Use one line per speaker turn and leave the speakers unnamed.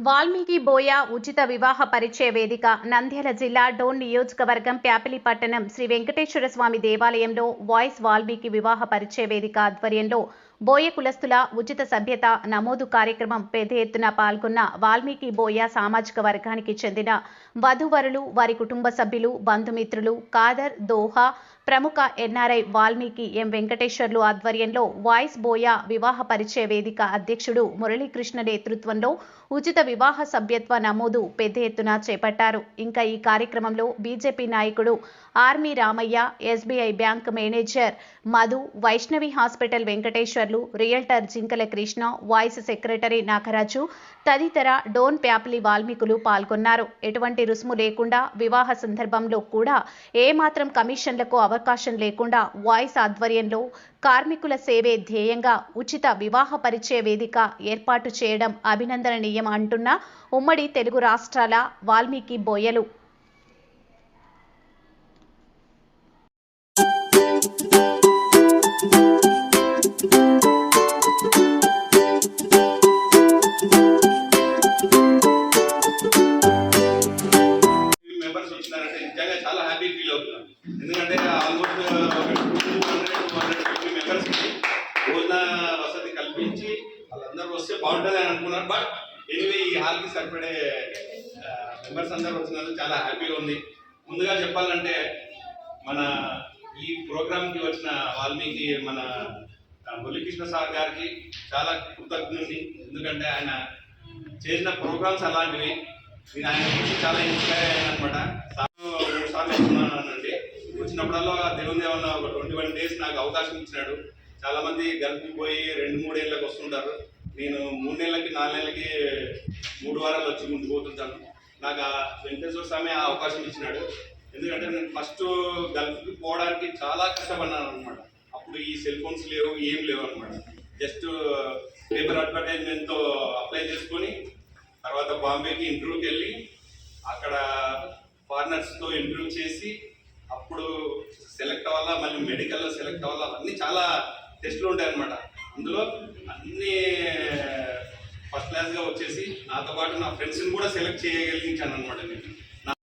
వాల్మీకి బోయ ఉచిత వివాహ పరిచయ వేదిక నంద్యాల జిల్లా డోన్ నియోజకవర్గం ప్యాపిలి పట్టణం శ్రీ వెంకటేశ్వర స్వామి దేవాలయంలో వాయిస్ వాల్మీకి వివాహ పరిచయ వేదిక ఆధ్వర్యంలో బోయ కులస్తుల ఉచిత సభ్యత నమోదు కార్యక్రమం పెద్ద ఎత్తున పాల్గొన్న వాల్మీకి బోయ సామాజిక వర్గానికి చెందిన వధువరులు వారి కుటుంబ సభ్యులు బంధుమిత్రులు కాదర్ దోహా ప్రముఖ ఎన్ఆర్ఐ వాల్మీకి ఎం వెంకటేశ్వర్లు ఆధ్వర్యంలో వాయిస్ బోయ వివాహ పరిచయ వేదిక అధ్యక్షుడు మురళీకృష్ణ నేతృత్వంలో ఉచిత వివాహ సభ్యత్వ నమోదు పెద్ద ఎత్తున చేపట్టారు. ఇంకా ఈ కార్యక్రమంలో బీజేపీ నాయకుడు army Ramaiah SBI bank manager Madhu Vaishnavi hospital Venkateshwar Venkateswarlu realtor Jinkala Krishna voice secretary Nagaraju తదితర డోన్ ప్యాప్లి వాల్మీకులు పాల్గొన్నారు. ఎటువంటి రుసుము లేకుండా వివాహ సందర్భంలో కూడా ఏమాత్రం కమిషన్లకు అవకాశం లేకుండా వాయిస్ ఆధ్వర్యంలో కార్మికుల సేవే ధ్యేయంగా ఉచిత వివాహ పరిచయ వేదిక ఏర్పాటు చేయడం అభినందనీయం అంటున్న ఉమ్మడి తెలుగు రాష్ట్రాల వాల్మీకి బోయలు.
ఎందుకంటే almost two hundred two hundred fifty మెంబర్స్కి భోజన వసతి కల్పించి వాళ్ళందరూ వస్తే బాగుంటుంది అని అనుకున్నారు. బట్ ఎనివే ఈ హాల్కి సరిపడే uh, మెంబర్స్ అందరూ వచ్చినందుకు చాలా హ్యాపీగా ఉంది. ముందుగా చెప్పాలంటే మన ఈ ప్రోగ్రామ్కి వచ్చిన వాల్మీకి మన మురళీకృష్ణ సార్ గారికి చాలా కృతజ్ఞుని ఎందుకంటే ఆయన చేసిన ప్రోగ్రామ్స్ అలాంటివి. నేను ఆయన గురించి చాలా ఇన్స్పైర్ అయ్యాను అనమాట వచ్చినప్పుడల్లా దేవుని ఒక ట్వంటీ వన్ డేస్ నాకు అవకాశం ఇచ్చినాడు. చాలా మంది గల్ఫ్కి పోయి రెండు మూడేళ్ళకి వస్తుంటారు. నేను మూడు నెలలకి నాలుగు నెలలకి మూడు వారాలు వచ్చి ముందు పోతుంటాను. నాకు ఆ వెంకటేశ్వర స్వామి ఆ అవకాశం ఇచ్చినాడు. ఎందుకంటే నేను ఫస్ట్ గల్ఫ్కి పోవడానికి చాలా కష్టపడినాను అనమాట అప్పుడు ఈ సెల్ ఫోన్స్ లేవు ఏం లేవు అనమాట జస్ట్ పేపర్ అడ్వర్టైజ్మెంట్తో అప్లై చేసుకొని తర్వాత బాంబేకి ఇంటర్వ్యూకి వెళ్ళి అక్కడ ఫారినర్స్తో ఇంటర్వ్యూ చేసి అప్పుడు సెలెక్ట్ అవ్వాలా? మళ్ళీ మెడికల్లో సెలెక్ట్ అవ్వాలా? అన్నీ చాలా టెస్టులు ఉంటాయి అనమాట అందులో అన్నీ ఫస్ట్ క్లాస్గా వచ్చేసి నాతో పాటు నా ఫ్రెండ్స్ని కూడా సెలెక్ట్ చేయగలిగించాను అనమాట నేను.